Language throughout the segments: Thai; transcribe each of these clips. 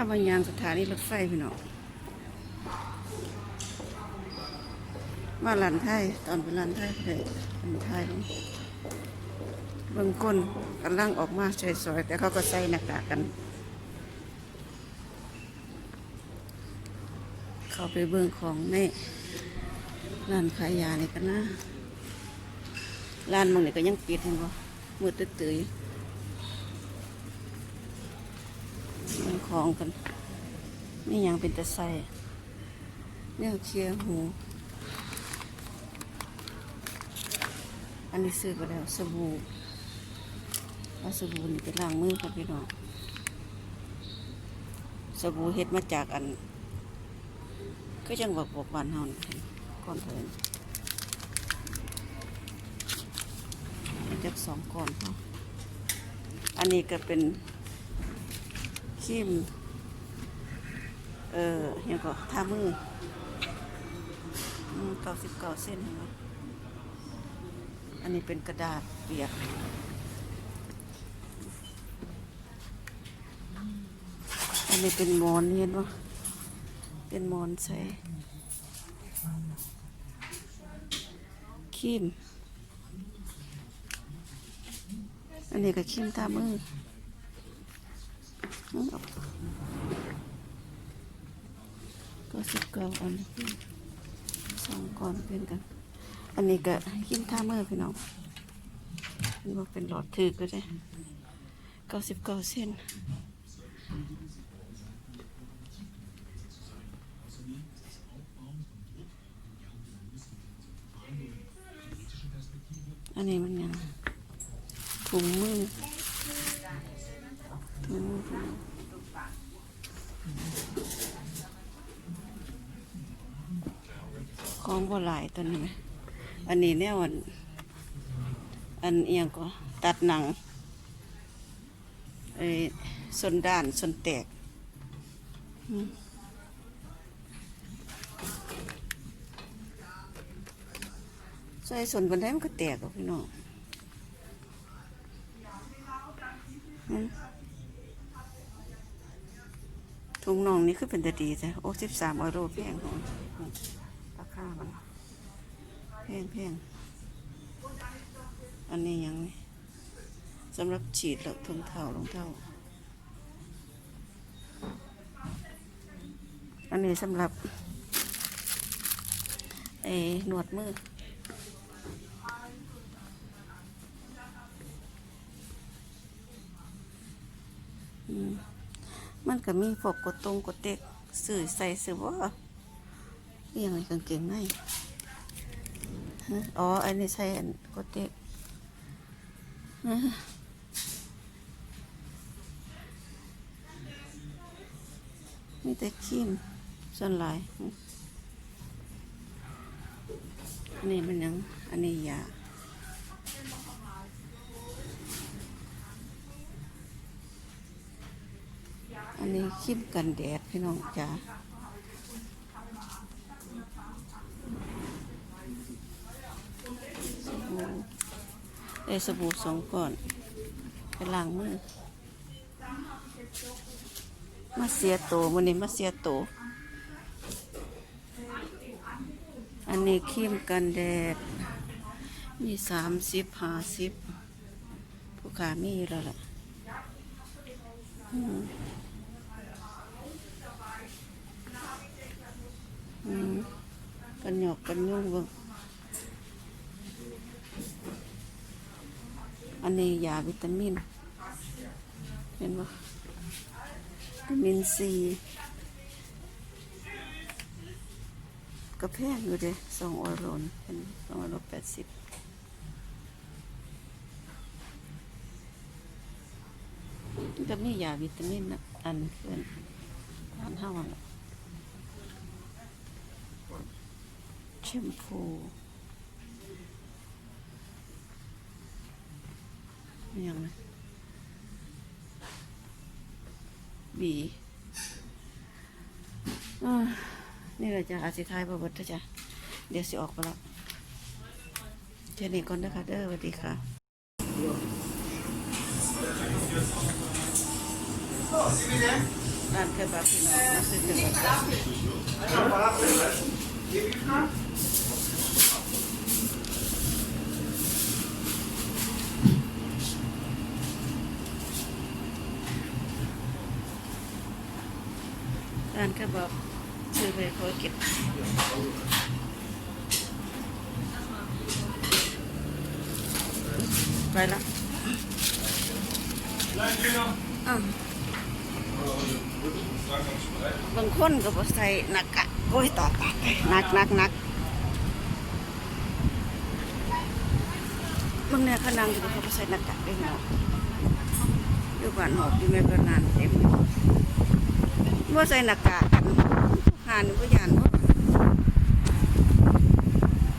าบางยางสถานีรถไฟพี่น้องมาลันไทยตอนเป็นลันไทยเลยลันไทยลงเบิ่งก้นกำลังออกมาใส่ซอย แต่เขาก็ใส่หน้ากากกัน เขาไปเบิ่งของในร้านขายยานี่กันนะร้านบางนี่ก็ยังปิดเห็นบ่มืดตื้อๆอยู่เบิ่ง ของกันนี่ยังเป็นตะไซแนวเคลียร์หู อันนี้ซื้อไปแล้วสบู่เอาสบู่นี่ไปล้างมือครับพี่น้องสบู่เฮ็ดมาจากอัน ก็ยังบอกบอกบ้านเฮานี่ก้อนเถินจักสองก้อนเนาะอันนี้ก็เป็น ครีมเออยังก็ทามือเก้าสิบเก้าเส้นเนไหมอันนี้เป็นกระดาษเปียกอันนี้เป็นมอนเห็นปะเป็นมอนใส่ครีมอันนี้ก็ครีมตามือ ก็สิบเก้าอันสองก้อนเป็นกัน อันนี้ก็ครีมทามือพี่น้องมันบอกเป็นหลอดถือก็ได้เก้าสิบเก้าเส้นอันนี้มันยังถุงมือถุงมือถุงมือ ของบ่หลายตัวนี้ไหมอันนี้แนวอันอันเอียงก็ตัดหนังไอ้ส่วนด้านส่วนแตกอืมใส่ส่วนบนได้มันก็แตกหรอกพี่น้องถุงน่องนี่คือเป็นตะดีจ้ะโอ้สิบสามอโรแพงของ ราคามันแพงแพงอันนี้ยังสำหรับฉีดแล้วทงเท้ารองเท้าอันนี้สำหรับไอ้หนวดมืออืมมันก็มีพวกกดตรงกดเต็กสื่อใส่สื่อว่า อหยังไงกางเกงในฮะอ๋อ อันนี้ใส่อันกดเต็กมีแต่ครีมส่วนหลายอันนี้มันยัง อันนี้ยาอันนี้ครีมกันแดดพี่น้องจ๋าสบู่ ได้สบู่สองก้อนไปล้างมือ มาเสียโตวันนี้มาเสียโต อันนี้ครีมกันแดด มีสามสิบห้าสิบผู้ขามีแล้วล่ะอืมอืมกันหยอกกันยุ่งเบิ่ง อันนี้ยาวิตามิน เห็นบ่วิตามินซีก็แพงอยู่เด้สองออโลนเป็นสองออโลแปดสิบก็มียาวิตามินอันเพื่อนทานเท่านั้นล่ะแชมพู ยังไงบีนี่เราจะอาสิทายบทจ้ะเดี๋ยวสิออกไปแล้วเจนี่ก่อนนะคะเด้อสวัสดีค่ะ Oh, si vede? ร้านเคบับพี่น้องมาซื้อเคบับานเคบับซื้อไปพอเก็บไปละบางคนก็บ่ใส่หน้ากากโอ้ยต่อตาหนักหนักหนักบางเนี่ยขนังอยู่เขาใส่หน้ากากเด้เนาะอยู่บ้านหอบอยู่แม่ก็นานเต็ม บ่ใส่หน้ากากกันหานบ่ย่านบ่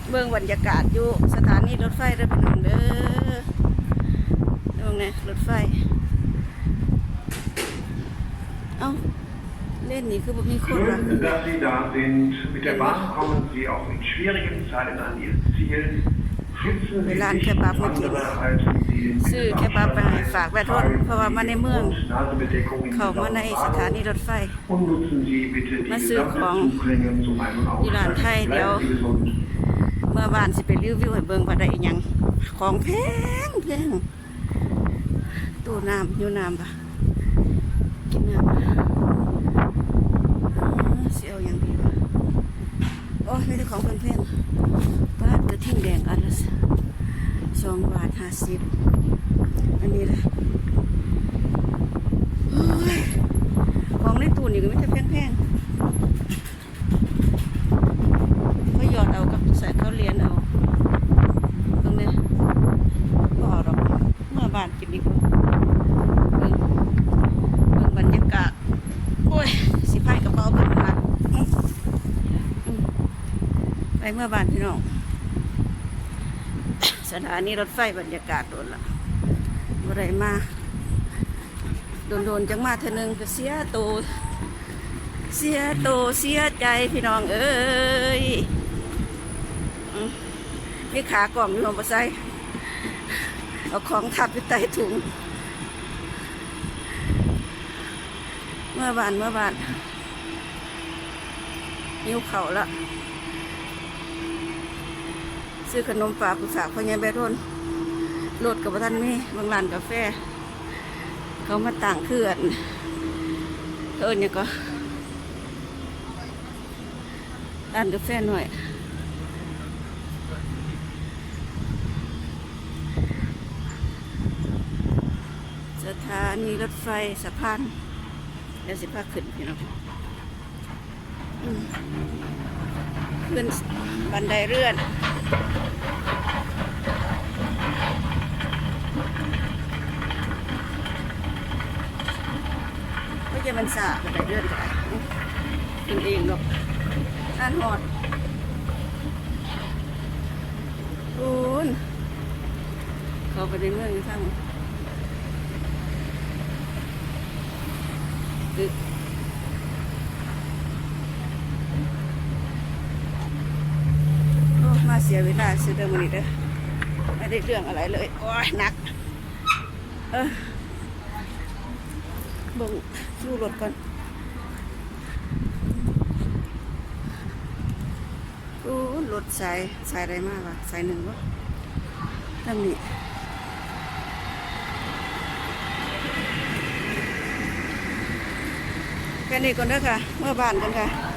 เบิ่งบรรยากาศอยู่สถานีรถไฟเด้อพี่น้องเด้อตรงนี้รถไฟ เอ้า เล่นนี่คือบ่มีคนรัก Schön, dass Sie da sind. Mit der Bahn kommen Sie auch in schwierigen Zeiten an Ihr Ziel. เวลาแคบับมากินซื้อแคบับไปฝากแวดรถเพราะว่ามาในเมือง เขามาในสถานีรถไฟ มาซื้อของอยู่ร้านไทยเดี๋ยวเมื่อวานสิไปรีวิวให้เบิ่งว่าได้ยังของแพงแพงตู้น้ำยูน้ำปะกินน้ำอ่าสิเอาอย่างดีวะโอ้ยไม่ได้ของแพงๆบ้านกระทิ่งแดงอันละ สองบาทห้าสิบอันนี้เลยของในตู้นี่ก็ไม่ใช่แพงๆก็หยอดเอากับใส่เขาเรียนเอาตรงนี้ก็ออกดอกเมื่อบานกินดีกว่าเบิ่งเบิ่งบรรยากาศโอ้ยสิพายกระเป๋าเป็นหลักอื้ออื้อไปเมื่อบานพี่น้อง สถานีรถไฟบรรยากาศโดนละบ่ได้มา โดนๆจังมาเทอนึงก็เสียโตวเสียโตวเสียใจพี่น้องเอ้ยนี่ขากล่องอยู่ลงมาใส่เอาของทับอยู่ใต้ถุง เมื่อบานเมื่อบานนิ้วเข่าละ ซื้อขนมฝากผู้สาวพ่อใหญ่แบรนโหลดกับท่านนี่บางร้านกาแฟ เขามาต่างเขื่อนเอิญเนี่ยก็ร้านกาแฟหน่อยสถานีรถไฟสะพานเดี๋ยวสิพาขึ้นพี่น้องอืมขึ้นบันไดเลื่อน ก็จะมันสาบันไดเลื่อนกันขึ้นเองหรอกอ่านหอดคุณเขาไปในเมืองอยู่ข้งตึกโอ้มาเสียเวลาซื้อเรื่องมันนี้เด้อไม่ได้เรื่องอะไรเลย โอ้ยนัก เออบ่งดูรถก่อนโอ้รถสายสายอะไรมากวะสายหนึ่งวะทั้งนี้แค่นี้ก่อนเด้อค่ะ เมื่อบานกันค่ะ